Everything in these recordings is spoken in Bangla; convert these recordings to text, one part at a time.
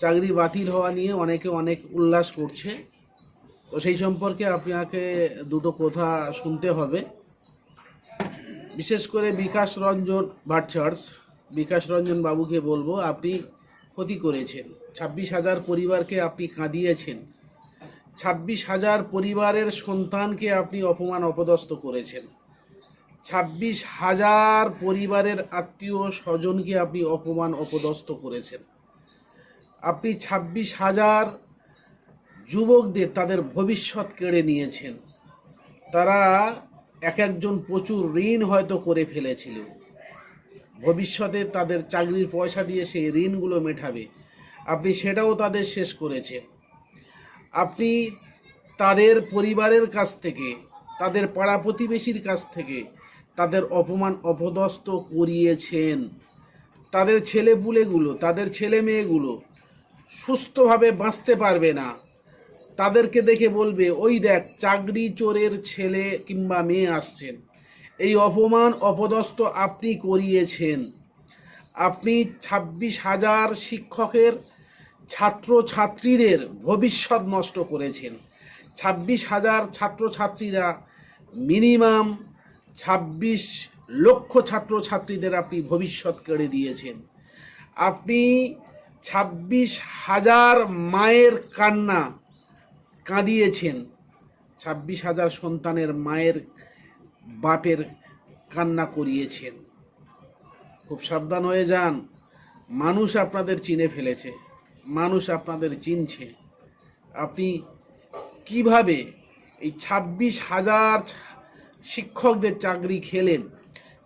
চাকরি বাতিল হওয়া নিয়ে অনেকে অনেক উল্লাস করছে। তো সেই সম্পর্কে আপনাকে দুটো কথা শুনতে হবে। বিশেষ করে বিকাশ রঞ্জন ভাটচার্স বিকাশ রঞ্জন বাবুকে বলব, আপনি ক্ষতি করেছেন। ছাব্বিশ হাজার পরিবারকে আপনি কাঁদিয়েছেন। ছাব্বিশ হাজার পরিবারের সন্তানকে আপনি অপমান, অপদস্থ করেছেন। ছাব্বিশ হাজার পরিবারের আত্মীয় স্বজনকে আপনি অপমান, অপদস্থ করেছেন। আপনি ছাব্বিশ হাজার যুবকদের তাদের ভবিষ্যৎ কেড়ে নিয়েছেন। তারা এক একজন প্রচুর ঋণ হয়তো করে ফেলেছিল। ভবিষ্যতে তাদের চাকরির পয়সা দিয়ে সেই ঋণগুলো মেটাবে। আপনি সেটাও তাদের শেষ করেছেন। আপনি তাদের পরিবারের কাছ থেকে, তাদের পাড়া প্রতিবেশীর কাছ থেকে তাদের অপমান অপদস্থ করিয়েছেন। তাদের ছেলে ছেলেপুলেগুলো, তাদের ছেলে মেয়েগুলো সুস্থভাবে বাঁচতে পারবে না। তাদেরকে দেখে বলবে, ওই দেখ, চাকরি চোরের ছেলে কিংবা মেয়ে আসছেন। এই অপমান অপদস্থ আপনি করিয়েছেন। আপনি ছাব্বিশ হাজার শিক্ষকের ছাত্র ছাত্রীদের ভবিষ্যৎ নষ্ট করেছেন। ছাব্বিশ হাজার ছাত্রছাত্রীরা মিনিমাম ছাব্বিশ লক্ষ ছাত্রছাত্রীদের আপনি ভবিষ্যৎ কেড়ে দিয়েছেন আপনি ছাব্বিশ হাজার মায়ের কান্না কাঁদিয়েছেন। ছাব্বিশ হাজার সন্তানের মায়ের বাপের কান্না করিয়েছেন। খুব সাবধান হয়ে যান। মানুষ আপনাদের চিনে ফেলেছে। মানুষ আপনাদের চিনছে। আপনি কীভাবে এই ছাব্বিশ হাজার শিক্ষকদের চাকরি খেলেন?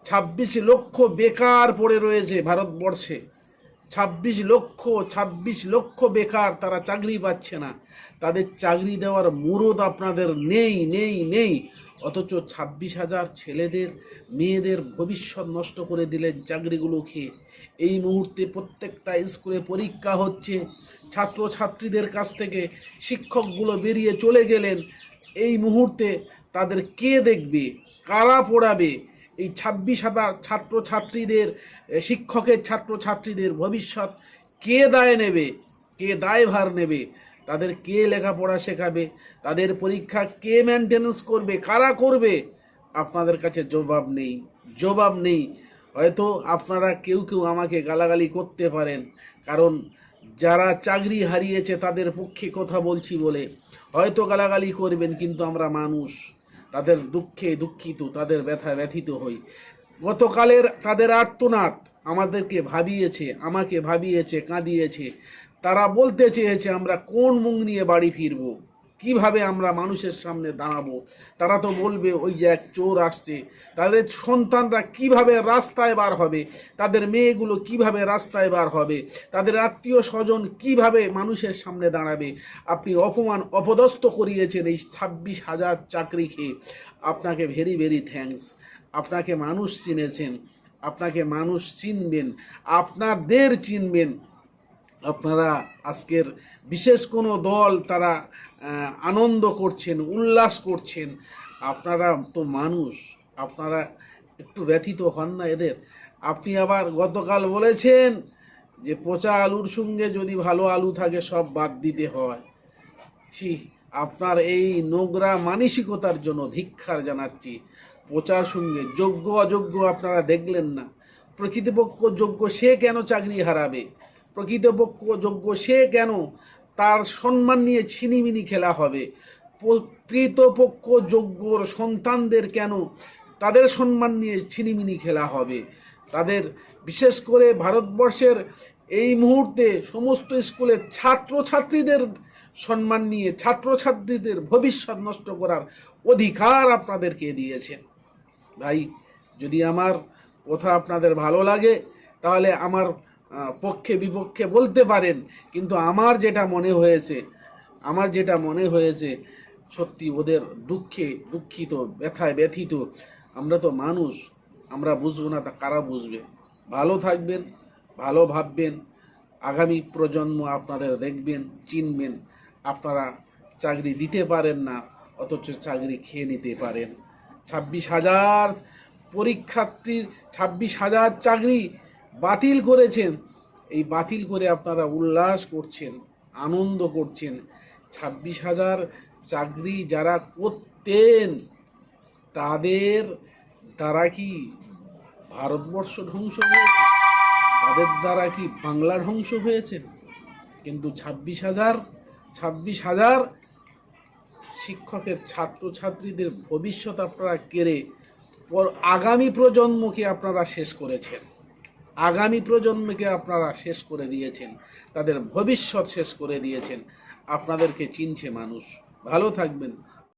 ছাব্বিশ লক্ষ বেকার পড়ে রয়েছে ভারতবর্ষে। ছাব্বিশ লক্ষ ছাব্বিশ লক্ষ বেকার তারা চাকরি পাচ্ছে না। তাদের চাকরি দেওয়ার মুরদ আপনাদের নেই নেই নেই। অথচ ছাব্বিশ হাজার ছেলেদের, মেয়েদের ভবিষ্যৎ নষ্ট করে দিলেন চাকরিগুলো খেয়ে। এই মুহূর্তে প্রত্যেকটা স্কুলে পরীক্ষা হচ্ছে। ছাত্রছাত্রীদের কাছ থেকে শিক্ষকগুলো বেরিয়ে চলে গেলেন। এই মুহূর্তে তাদের কে দেখবে, কারা পড়াবে এই ছাব্বিশ হাজার ছাত্রছাত্রীদের শিক্ষকের ছাত্রছাত্রীদের ভবিষ্যৎ কে দায় নেবে? কে দায়ভার নেবে? তাদের কে লেখাপড়া শেখাবে? তাদের পরীক্ষা কে মেনটেনেন্স করবে? কারা করবে? আপনাদের কাছে জবাব নেই জবাব নেই। হয়তো আপনারা কেউ কেউ আমাকে গালাগালি করতে পারেন, কারণ যারা চাকরি হারিয়েছে তাদের পক্ষে কথা বলছি বলে। হয়তো গালাগালি করবেন, কিন্তু আমরা মানুষ। তাদের দুঃখে দুঃখিত, তাদের ব্যথা ব্যথিত হই। গতকালের তাদের আর্তনাদ আমাদেরকে ভাবিয়েছে, আমাকে ভাবিয়েছে, কাঁদিয়েছে। তারা বলতে চেয়েছে, আমরা কোন মুখ নিয়ে বাড়ি ফিরবো? কীভাবে আমরা মানুষের সামনে দাঁড়াবো? তারা তো বলবে, ওই যে এক চোর আসছে। তাদের সন্তানরা কীভাবে রাস্তায় বার হবে? তাদের মেয়েগুলো কীভাবে রাস্তায় বার হবে? তাদের আত্মীয় স্বজন কীভাবে মানুষের সামনে দাঁড়াবে? আপনি অপমান অপদস্থ করিয়েছেন এই ছাব্বিশ হাজার চাকরি খেয়ে। আপনাকে ভেরি ভেরি থ্যাঙ্কস আপনাকে মানুষ চিনেছেন। আপনাকে মানুষ চিনবেন। আপনাদের চিনবেন। আপনারা আজকের বিশেষ কোনো দল তারা আনন্দ করছেন, উল্লাস করছেন, আপনারা তো মানুষ, আপনারা একটু ব্যথিত হন না এদের। আপনি আবার গতকাল বলেছেন যে পচা আলুর সঙ্গে যদি ভালো আলু থাকে সব বাদ দিতে হয়। ছি, আপনার এই নোংরা মানসিকতার জন্য ধিক্ষার জানাচ্ছি। পচার সঙ্গে যোগ্য, অযোগ্য আপনারা দেখলেন না। প্রকৃতপক্ষ যোগ্য সে কেন চাকরি হারাবে? প্রকৃতপক্ষ যোগ্য সে কেন? তার সম্মান নিয়ে ছিনিমিনি খেলা হবে। প্রকৃতপক্ষ যোগ্যর সন্তানদের কেন? তাদের সম্মান নিয়ে ছিনিমিনি খেলা হবে। তাদের, বিশেষ করে ভারতবর্ষের এই মুহূর্তে সমস্ত স্কুলের ছাত্রছাত্রীদের সম্মান নিয়ে, ছাত্রছাত্রীদের ভবিষ্যৎ নষ্ট করার অধিকার আপনাদেরকে দিয়েছেন ভাই, যদি আমার কথা আপনাদের ভালো লাগে, তাহলে আমার পক্ষে বিপক্ষে বলতে পারেন, কিন্তু আমার যেটা মনে হয়েছে, আমার যেটা মনে হয়েছে, সত্যি ওদের দুঃখে দুঃখিত, ব্যথায় ব্যথিত, আমরা তো মানুষ, আমরা বুঝব না তা কারা বুঝবে। ভালো থাকবেন, ভালো ভাববেন, আগামী প্রজন্ম আপনাদের দেখবেন, চিনবেন, আপনারা চাকরি দিতে পারেন না, অথচ চাকরি খেয়ে নিতে পারেন। ছাব্বিশ হাজার পরীক্ষার্থীর, ছাব্বিশ হাজার চাকরি বাতিল করেছেন। এই বাতিল করে আপনারা উল্লাস করছেন, আনন্দ করছেন। ছাব্বিশ হাজার চাকরি যারা করতেন, তাদের দ্বারা কি ভারতবর্ষ ধ্বংস হয়েছে? তাদের দ্বারা কি বাংলা ধ্বংস হয়েছে? কিন্তু ছাব্বিশ হাজার ছাব্বিশ হাজার শিক্ষকের ছাত্রছাত্রীদের ভবিষ্যৎ আপনারা কেড়ে আগামী প্রজন্মকে আপনারা শেষ করেছেন। আগামী প্রজন্মকে আপনারা শেষ করে দিয়েছেন, তাদের ভবিষ্যৎ শেষ করে দিয়েছেন। আপনাদেরকে চিনছে মানুষ। ভালো থাকবেন।